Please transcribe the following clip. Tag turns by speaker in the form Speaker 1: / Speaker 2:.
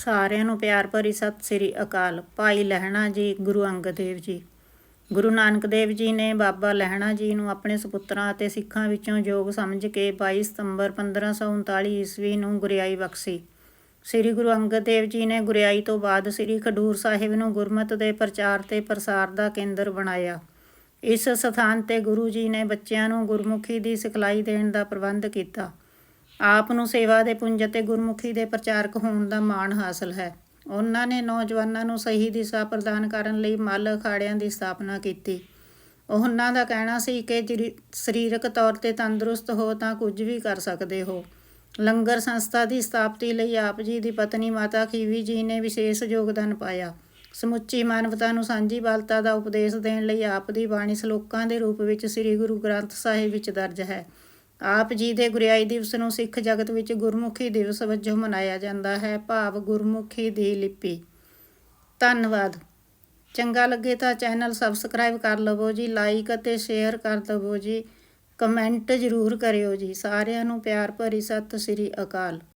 Speaker 1: ਸਾਰਿਆਂ ਨੂੰ ਪਿਆਰ ਭਰੀ ਸਤਿ ਸ੍ਰੀ ਅਕਾਲ। ਭਾਈ ਲਹਿਣਾ ਜੀ, ਗੁਰੂ ਅੰਗਦ ਦੇਵ ਜੀ। ਗੁਰੂ ਨਾਨਕ ਦੇਵ ਜੀ ਨੇ ਬਾਬਾ ਲਹਿਣਾ ਜੀ ਨੂੰ ਆਪਣੇ ਸੁਪੁੱਤਰਾਂ ਅਤੇ ਸਿੱਖਾਂ ਵਿੱਚੋਂ ਯੋਗ ਸਮਝ ਕੇ 22 ਸਤੰਬਰ 1539 ਈਸਵੀ ਨੂੰ ਗੁਰਿਆਈ ਬਖਸ਼ੀ। ਸ੍ਰੀ ਗੁਰੂ ਅੰਗਦ ਦੇਵ ਜੀ ਨੇ ਗੁਰਿਆਈ ਤੋਂ ਬਾਅਦ ਸ੍ਰੀ ਖਡੂਰ ਸਾਹਿਬ ਨੂੰ ਗੁਰਮਤਿ ਦੇ ਪ੍ਰਚਾਰ ਤੇ ਪ੍ਰਸਾਰ ਦਾ ਕੇਂਦਰ ਬਣਾਇਆ। ਇਸ ਸਥਾਨ ਤੇ ਗੁਰੂ ਜੀ ਨੇ ਬੱਚਿਆਂ ਨੂੰ ਗੁਰਮੁਖੀ ਦੀ ਸਿਖਲਾਈ ਦੇਣ ਦਾ ਪ੍ਰਬੰਧ ਕੀਤਾ। ਆਪ ਨੂੰ ਸੇਵਾ ਦੇ ਪੁੰਜ ਅਤੇ ਗੁਰਮੁਖੀ ਦੇ ਪ੍ਰਚਾਰਕ ਹੋਣ ਦਾ ਮਾਣ ਹਾਸਲ ਹੈ। ਉਹਨਾਂ ਨੇ ਨੌਜਵਾਨਾਂ ਨੂੰ ਸਹੀ ਦਿਸ਼ਾ ਪ੍ਰਦਾਨ ਕਰਨ ਲਈ ਮੱਲ ਅਖਾੜਿਆਂ ਦੀ ਸਥਾਪਨਾ ਕੀਤੀ। ਉਹਨਾਂ ਦਾ ਕਹਿਣਾ ਸੀ ਕਿ ਜਿਹੜੀ ਸਰੀਰਕ ਤੌਰ ਤੇ ਤੰਦਰੁਸਤ ਹੋ ਤਾਂ ਕੁਝ ਵੀ ਕਰ ਸਕਦੇ ਹੋ। ਲੰਗਰ ਸੰਸਥਾ ਦੀ ਸਥਾਪਤੀ ਲਈ ਆਪ ਜੀ ਦੀ ਪਤਨੀ ਮਾਤਾ ਖੀਵੀ ਜੀ ਨੇ ਵਿਸ਼ੇਸ਼ ਯੋਗਦਾਨ ਪਾਇਆ। ਸਮੁੱਚੀ ਮਾਨਵਤਾ ਨੂੰ ਸਾਂਝੀ ਬਲਤਾ ਦਾ ਉਪਦੇਸ਼ ਦੇਣ ਲਈ ਆਪ ਦੀ ਬਾਣੀ ਸ਼ਲੋਕਾਂ ਦੇ ਰੂਪ ਵਿੱਚ ਸ੍ਰੀ ਗੁਰੂ ਗ੍ਰੰਥ ਸਾਹਿਬ ਵਿੱਚ ਦਰਜ ਹੈ। ਆਪ ਜੀ ਦੇ ਗੁਰਿਆਈ ਦਿਵਸ ਨੂੰ ਸਿੱਖ ਜਗਤ ਵਿੱਚ ਗੁਰਮੁਖੀ ਦਿਵਸ ਵਜੋਂ ਮਨਾਇਆ ਜਾਂਦਾ ਹੈ, ਭਾਵ ਗੁਰਮੁਖੀ ਦੀ ਲਿਪੀ। ਧੰਨਵਾਦ। ਚੰਗਾ ਲੱਗੇ ਤਾਂ ਚੈਨਲ ਸਬਸਕ੍ਰਾਈਬ ਕਰ ਲਵੋ ਜੀ, ਲਾਈਕ ਅਤੇ ਸ਼ੇਅਰ ਕਰ ਦਵੋ ਜੀ। ਕਮੈਂਟ ਜ਼ਰੂਰ ਕਰਿਓ ਜੀ। ਸਾਰਿਆਂ ਨੂੰ ਪਿਆਰ ਭਰੀ ਸਤਿ ਸ੍ਰੀ ਅਕਾਲ।